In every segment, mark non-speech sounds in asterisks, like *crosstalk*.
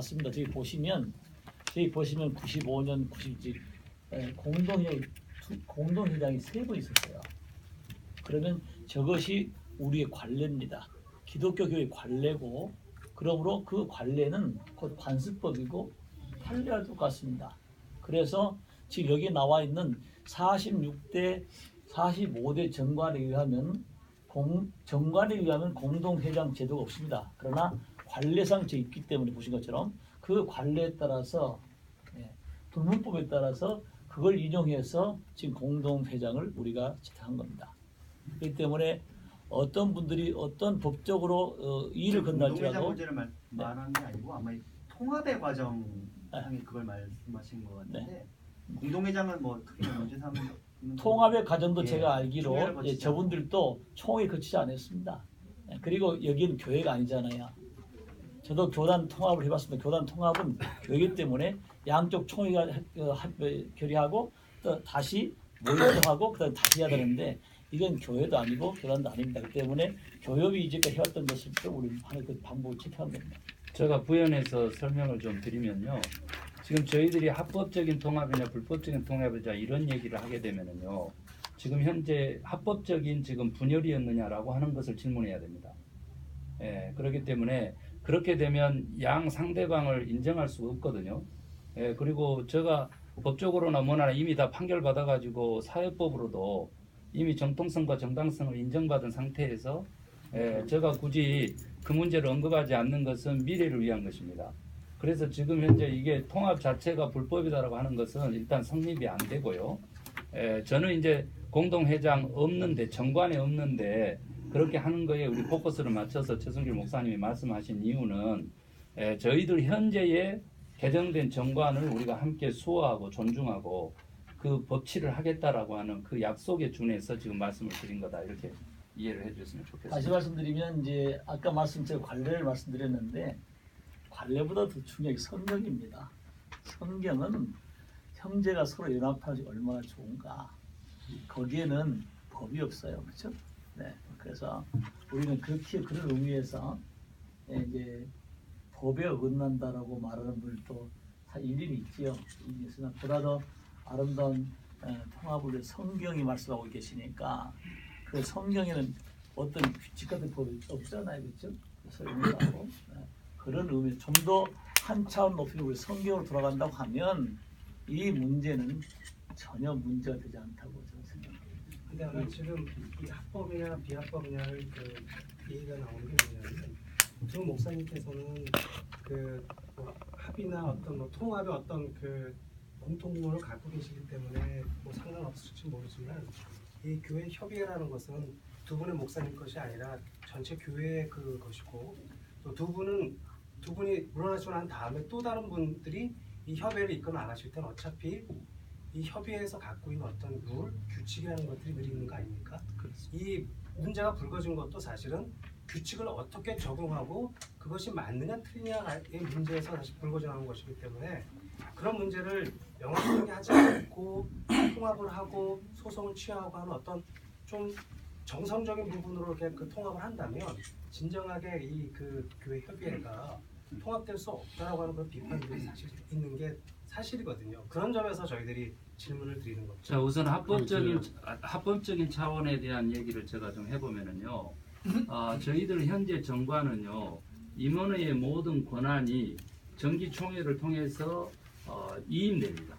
맞습니다. 저기 보시면 저기 보시면 95년 90지 공동회 두- 공동회장이 세 분 있었어요. 그러면 저것이 우리의 관례입니다. 기독교 교회 관례고 그러므로 그 관례는 곧 관습법이고 판례와 똑같습니다. 그래서 지금 여기 나와 있는 46대 45대 정관에 의하면 공, 정관에 의하면 공동회장 제도가 없습니다. 그러나 관례상 저 있기 때문에 보신 것처럼 그 관례에 따라서 예, 불문법에 따라서 그걸 인용해서 지금 공동회장을 우리가 채택한 겁니다. 그렇기 때문에 어떤 분들이 어떤 법적으로 어, 이의를 건널지라도 문제를 말, 네. 말한 게 아니고 아마 이 통합의 과정상에 그걸 말씀하신 것 같은데 공동회장은 뭐 크게 문제 삼는 네. 통합의 과정도 예, 제가 알기로 예, 저분들도 총회 거치지 않았습니다. 예, 그리고 여기는 교회가 아니잖아요. 저도 교단 통합을 해봤습니다. 교단 통합은 교회이기 때문에 양쪽 총회가 어, 합- 어, 결의하고 또 다시 모여서 하고 그다음 다시 해야 되는데 이건 교회도 아니고 교단도 아닙니다. 그렇기 때문에 교협이 이제까지 해왔던 것을 또 우리 하는 그 방법을 채택한 겁니다. 제가 부연해서 설명을 좀 드리면요. 지금 저희들이 합법적인 통합이냐 불법적인 통합이냐 이런 얘기를 하게 되면은요. 지금 현재 합법적인 지금 분열이었느냐라고 하는 것을 질문해야 됩니다. 예, 그렇기 때문에 그렇게 되면 양 상대방을 인정할 수가 없거든요. 예, 그리고 제가 법적으로나 뭐나 이미 다 판결 받아가지고 사회법으로도 이미 정통성과 정당성을 인정받은 상태에서 예, 제가 굳이 그 문제를 언급하지 않는 것은 미래를 위한 것입니다. 그래서 지금 현재 이게 통합 자체가 불법이다라고 하는 것은 일단 성립이 안 되고요. 에, 저는 이제 공동회장 없는데 정관에 없는데 그렇게 하는 거에 우리 포커스를 맞춰서 최승길 목사님이 말씀하신 이유는 에, 저희들 현재의 개정된 정관을 우리가 함께 수호하고 존중하고 그 법치를 하겠다라고 하는 그 약속에 준해서 지금 말씀을 드린 거다 이렇게 이해를 해주셨으면 좋겠습니다. 다시 말씀드리면 이제 아까 말씀 제가 관례를 말씀드렸는데 관례보다 더 중요한 게 성경입니다. 성경은 형제가 서로 연합하지 얼마나 좋은가. 거기에는 법이 없어요, 그렇죠? 네, 그래서 우리는 그렇게 그런 의미에서 예, 이제 법에 어긋난다라고 말하는 분도 다 일일이 있지요. 있으나 보다 더 아름다운 에, 통합을 위해 성경이 말씀하고 계시니까 그 성경에는 어떤 규칙 같은 법이 없잖아요, 그렇죠? 의미하고 네. 그런 의미 좀 더 한 차원 높이 우리 성경으로 돌아간다고 하면 이 문제는 전혀 문제가 되지 않다고. 아마 지금 이 합법이냐 비합법이냐를 그 얘기가 나오는 게 뭐냐면 두 목사님께서는 그뭐 합의나 어떤 뭐 통합의 어떤 그 공통점을 갖고 계시기 때문에 뭐 상관없을지 모르지만 이 교회 협의회라는 것은 두 분의 목사님 것이 아니라 전체 교회의 그 것이고 또 두 분은 두 분이 물러나시고 난 다음에 또 다른 분들이 이 협의회를 이끌어 나가실 때는 어차피 이 협의회에서 갖고 있는 어떤 룰, 규칙이라는 것들이 늘 있는 거 아닙니까? 이 문제가 불거진 것도 사실은 규칙을 어떻게 적용하고 그것이 맞느냐 틀리냐의 문제에서 다시 불거져나온 것이기 때문에 그런 문제를 명확하게 하지 않고 통합을 하고 소송을 취하고 하는 어떤 좀 정성적인 부분으로 이렇게 그 통합을 한다면 진정하게 이 그 교회 협의회가 통합될 수 없다라고 하는 그런 비판들이 *clears throat* 사실 있는 게 사실이거든요. 그런 점에서 저희들이 질문을 드리는 거죠. 자 우선 합법적인 아, 합법적인 차원에 대한 얘기를 제가 좀 해보면은요. 아, 저희들 현재 정관은요 임원회의 모든 권한이 정기총회를 통해서 어, 이임됩니다.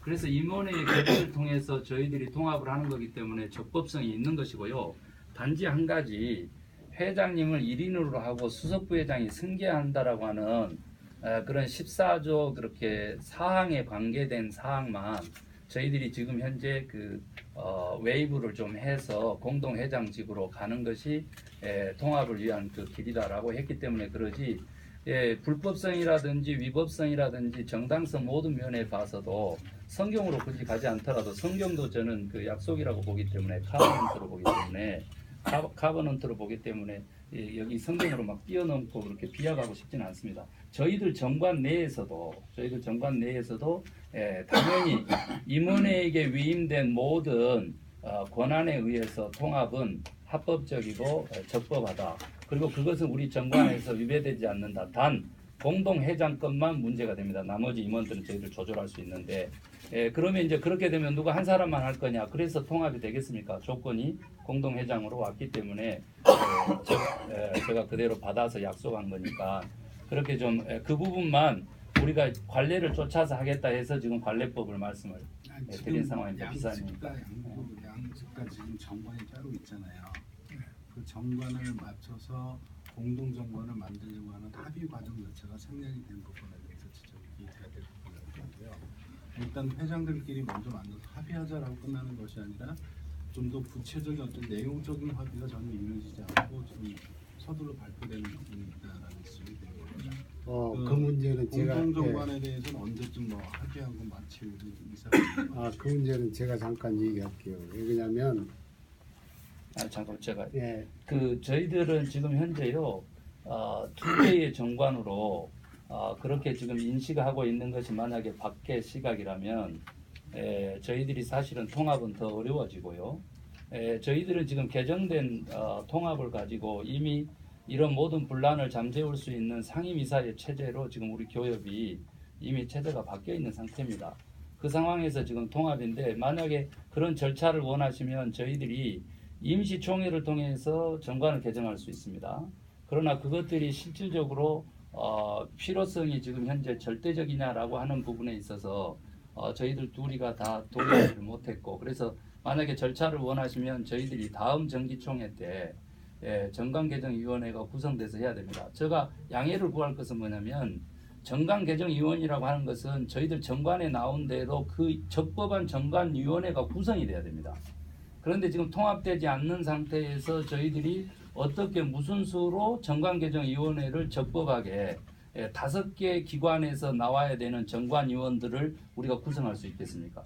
그래서 임원회의 결의를 *clears throat* 통해서 저희들이 통합을 하는 거기 때문에 적법성이 있는 것이고요. 단지 한 가지 회장님을 1인으로 하고 수석부회장이 승계한다라고 하는 어, 그런 14조 그렇게 사항에 관계된 사항만 저희들이 지금 현재 그 어, 웨이브를 좀 해서 공동 회장직으로 가는 것이 에, 통합을 위한 그 길이다라고 했기 때문에 그러지 예, 불법성이라든지 위법성이라든지 정당성 모든 면에 봐서도 성경으로 굳이 가지 않더라도 성경도 저는 그 약속이라고 보기 때문에 카버넌트로 보기 때문에 카, 카버넌트로 보기 때문에 예, 여기 성경으로 막 뛰어넘고 그렇게 비약하고 싶지는 않습니다. 저희들 정관 내에서도 저희들 정관 내에서도 예, 당연히 임원회에게 위임된 모든 어, 권한에 의해서 통합은 합법적이고 어, 적법하다. 그리고 그것은 우리 정관에서 위배되지 않는다. 단 공동 회장급만 문제가 됩니다. 나머지 임원들은 저희들 조절할 수 있는데 예, 그러면 이제 그렇게 되면 누가 한 사람만 할 거냐? 그래서 통합이 되겠습니까? 조건이 공동 회장으로 왔기 때문에 예, 저, 예, 제가 그대로 받아서 약속한 거니까 그렇게 좀 그 부분만 우리가 관례를 쫓아서 하겠다 해서 지금 관례법을 말씀을 아니, 네, 지금 드린 상황입니다. 양측과. 양부 양측과 지금 정관이 따로 있잖아요. 그 정관을 맞춰서 공동 정관을 만들려고 하는 합의 과정 자체가 생략이 된 부분에 대해서 지적이 돼야 될 부분이고요. 일단 회장들끼리 먼저 만나서 합의하자라고 끝나는 것이 아니라 좀 더 구체적인 어떤 내용적인 합의가 전혀 이루어지지 않고 지금 서둘러 발표되는 부분이 있다라는 지적이 되는 겁니다. 어, 그 그 문제는 제가 공동 예, 정관에 대해서는 언제쯤 뭐 합의하고 마칠 의사가 아, 그 문제는 제가 잠깐 얘기할게요. 왜 그러냐면 아 잠깐 제가 예, 그 저희들은 지금 현재요 어, 두 개의 정관으로 어, 그렇게 지금 인식하고 있는 것이 만약에 밖의 시각이라면 에, 저희들이 사실은 통합은 더 어려워지고요. 에, 저희들은 지금 개정된 어, 통합을 가지고 이미 이런 모든 분란을 잠재울 수 있는 상임이사의 체제로 지금 우리 교협이 이미 체제가 바뀌어 있는 상태입니다. 그 상황에서 지금 통합인데 만약에 그런 절차를 원하시면 저희들이 임시총회를 통해서 정관을 개정할 수 있습니다. 그러나 그것들이 실질적으로 어, 필요성이 지금 현재 절대적이냐라고 하는 부분에 있어서 어, 저희들 둘이가 다 동의하지를 *clears throat* 못했고 그래서 만약에 절차를 원하시면 저희들이 다음 정기총회 때 예, 정관개정위원회가 구성돼서 해야 됩니다. 제가 양해를 구할 것은 뭐냐면 정관개정위원이라고 하는 것은 저희들 정관에 나온 대로 그 적법한 정관위원회가 구성이 돼야 됩니다. 그런데 지금 통합되지 않는 상태에서 저희들이 어떻게 무슨 수로 정관개정위원회를 적법하게 예, 다섯 개 기관에서 나와야 되는 정관위원들을 우리가 구성할 수 있겠습니까?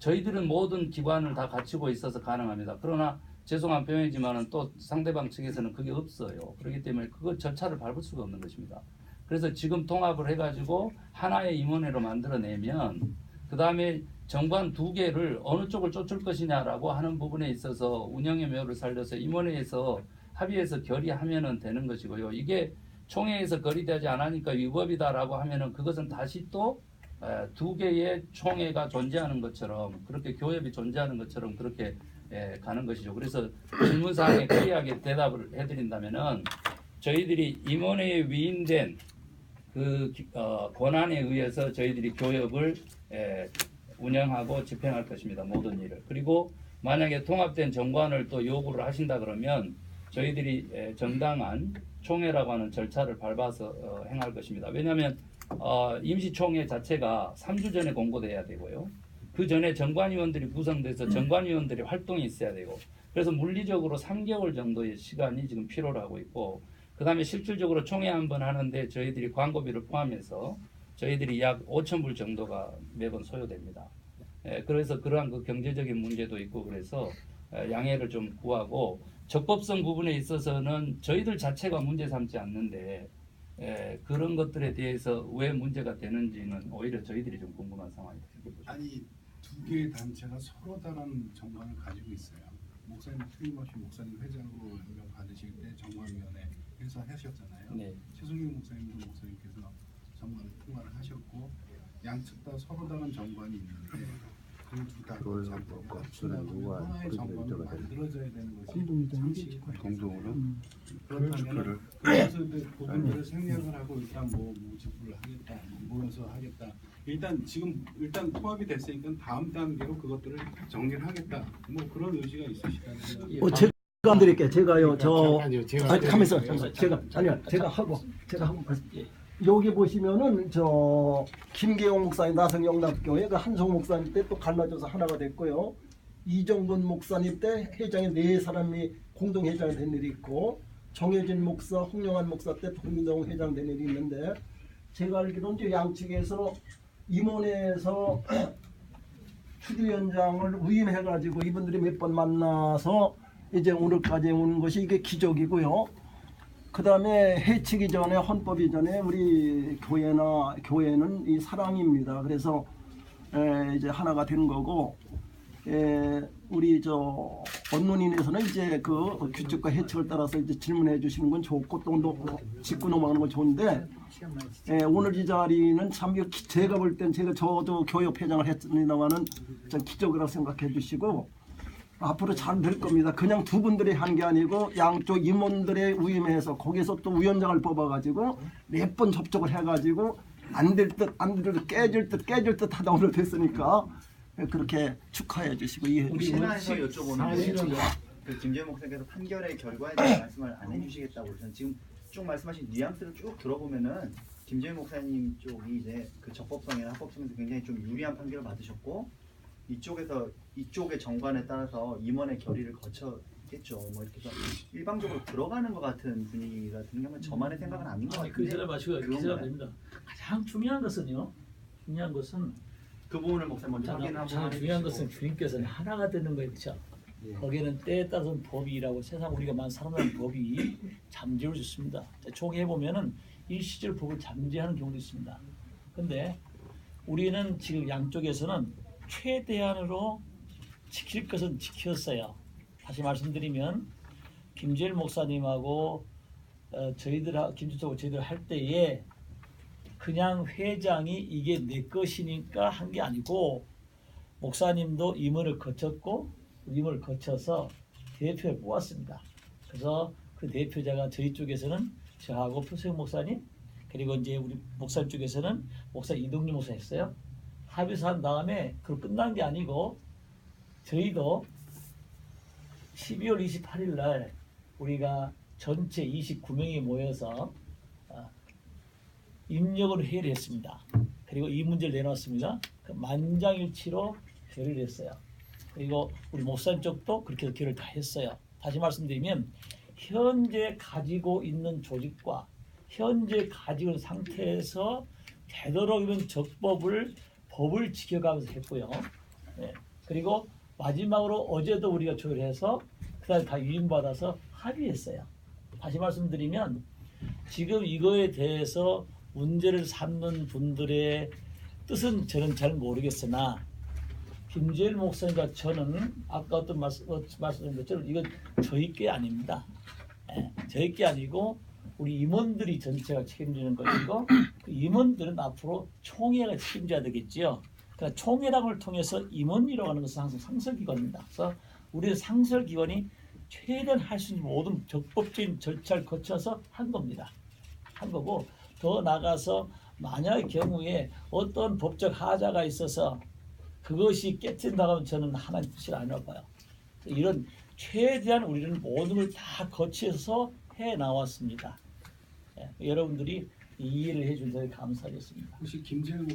저희들은 모든 기관을 다 갖추고 있어서 가능합니다. 그러나 죄송한 표현이지만은 또 상대방 측에서는 그게 없어요. 그렇기 때문에 그거 절차를 밟을 수가 없는 것입니다. 그래서 지금 통합을 해가지고 하나의 임원회로 만들어내면 그 다음에 정관 두 개를 어느 쪽을 쫓을 것이냐라고 하는 부분에 있어서 운영의 묘를 살려서 임원회에서 합의해서 결의하면은 되는 것이고요. 이게 총회에서 결의되지 않으니까 위법이다라고 하면은 그것은 다시 또 두 개의 총회가 존재하는 것처럼 그렇게 교협이 존재하는 것처럼 그렇게 에, 가는 것이죠. 그래서 질문 사항에 클리어하게 대답을 해드린다면은 저희들이 임원회에 위임된 그 기- 어, 권한에 의해서 저희들이 교협을 에, 운영하고 집행할 것입니다. 모든 일을. 그리고 만약에 통합된 정관을 또 요구를 하신다 그러면 저희들이 에, 정당한 총회라고 하는 절차를 밟아서 어, 행할 것입니다. 왜냐하면 어, 임시총회 자체가 3주 전에 공고돼야 되고요. 그 전에 정관위원들이 구성돼서 정관위원들이 활동이 있어야 되고 그래서 물리적으로 3개월 정도의 시간이 지금 필요로 하고 있고 그 다음에 실질적으로 총회 한 번 하는데 저희들이 광고비를 포함해서 저희들이 약 5천 불 정도가 매번 소요됩니다. 예, 그래서 그러한 그 경제적인 문제도 있고 그래서 에, 양해를 좀 구하고 적법성 부분에 있어서는 저희들 자체가 문제 삼지 않는데 에, 그런 것들에 대해서 왜 문제가 되는지는 오히려 저희들이 좀 궁금한 상황입니다. 아니 두 개의 단체가 서로 다른 정관을 가지고 있어요. 목사님 틀림없이 목사님 회장으로 임명 받으실 때 정관위원회 해서 하셨잖아요. 네. 최승규 목사님도 목사님께서 정관을 통과를 하셨고 양측 다 서로 다른 정관이 있는데 그걸로 뭐 그런 누가 정관을 문제가 되는 상식이 공동으로 그렇다면 그래서 그 부분들을 생략을 하고 일단 뭐 모집을 하겠다, 뭐 모여서 하겠다. 일단 지금 일단 통합이 됐으니까 다음 단계로 그것들을 정리를 하겠다. 뭐 그런 의지가 있으시다는 어, 제가 안 드릴게요. 제가요. 저 잠깐만요. 제가 아니 가만있어. 잠깐만. 제가 아니요. 제가 하고 제가 하고 가- 여기 보시면은 저 김계용 목사님 나성영납교회 그 한송 목사님 때 또 갈라져서 하나가 됐고요. 이정근 목사님 때 회장에 네 사람이 공동 회장이 된 일이 있고 정혜진 목사, 홍영환 목사 때 공동 회장 된 일이 있는데 제가 알기로는 이제 양측에서 임원회에서 *clears throat* 추기위원장을 위임해가지고 이분들이 몇 번 만나서 이제 오늘까지 온 것이 이게 기적이고요. 그 다음에 해치기 전에 헌법 이 전에 우리 교회나 교회는 이 사랑입니다. 그래서 에, 이제 하나가 된 거고 에, 우리 저 언론인에서는 이제 그 규칙과 해책을 따라서 이제 질문해 주시는 건 좋고 또 너- 짚고 넘어가는 건 좋은데 에, 오늘 이 자리는 참 제가 볼 땐 제가 저도 교협 회장을 했습니다만은 좀 기적이라고 생각해 주시고 앞으로 잘 될 겁니다. 그냥 두 분들이 한 게 아니고 양쪽 임원들의 위임해서 거기서 또 위원장을 뽑아가지고 몇 번 접촉을 해가지고 안 될 듯 안 될 듯 깨질 듯 깨질 듯 하다 오늘 됐으니까 그렇게 축하해 주시고 이해해 주시고 신화에서 여쭤보는데 사실은 그 김재현 목사님께서 판결의 결과에 대한 *clears throat* 말씀을 안 해주시겠다고 그러셨는데 지금 쭉 말씀하신 뉘앙스를 쭉 들어보면은 김재현 목사님 쪽이 이제 그 적법성이나 합법성에서 굉장히 좀 유리한 판결을 받으셨고 이쪽에서 이쪽의 정관에 따라서 임원의 결의를 거쳤겠죠. 뭐 이렇게 해서 일방적으로 들어가는 것 같은 분위기가 드는 게 저만의 생각은 아닌 것그 같은데 사람 마시고 그런가요? 기사가 됩니다. 가장 중요한 것은요. 중요한 것은 그 부분을 목사님 먼저 확인하고 가장 중요한. 것은 주님께서는 하나가 되는 거예요, 그렇죠? 거기에는 때에 따라서는 법이라고 세상 우리가 만 사람들은 법이 잠재울 수 있습니다. 총해 보면은 일시적 법을 잠재하는 경우도 있습니다. 근데 우리는 지금 양쪽에서는 최대한으로 지킬 것은 지켰어요. 다시 말씀드리면 김재일 목사님하고 어, 저희들 김주석하고 저희들 할 때에 그냥 회장이 이게 내 것이니까 한 게 아니고 목사님도 임원을 거쳤고 임원을 거쳐서 대표에 뽑았습니다. 그래서 그 대표자가 저희 쪽에서는 저하고 표세영 목사님 그리고 이제 우리 목사님 쪽에서는 목사 이동규 목사 했어요. 합의서 한 다음에 그 끝난 게 아니고 저희도 12월 28일 날 우리가 전체 29명이 모여서 아, 입력을 회의를 했습니다. 그리고 이 문제를 내놨습니다. 그 만장일치로 결의를 했어요. 그리고 우리 목사님 쪽도 그렇게 결의를 다 했어요. 다시 말씀드리면 현재 가지고 있는 조직과 현재 가지고 있는 상태에서 되도록이면 적법을 법을 지켜가면서 했고요. 네. 그리고 마지막으로 어제도 우리가 조율해서 그다음에 다 유인받아서 합의했어요. 다시 말씀드리면 지금 이거에 대해서 문제를 삼는 분들의 뜻은 저는 잘 모르겠으나 김재일 목사님과 저는 아까 어떤 말씀, 어, 말씀드린 것처럼 이건 저희 게 아닙니다. 예, 저희 게 아니고 우리 임원들이 전체가 책임지는 것이고 그 임원들은 앞으로 총회가 책임져야 되겠지요. 그러니까 총회랑을 통해서 임원이라고 하는 것은 항상 상설기관입니다. 그래서 우리는 상설기관이 최대한 할 수 있는 모든 적법적인 절차를 거쳐서 한 겁니다. 한 거고 더 나가서 만약의 경우에 어떤 법적 하자가 있어서 그것이 깨진다고 하면 저는 하나님 뜻이 아니라고 봐요. 이런 최대한 우리는 모든 걸 다 거쳐서 해 나왔습니다. 예, 여러분들이 이해를 해주셔서 감사하겠습니다. 혹시 김재현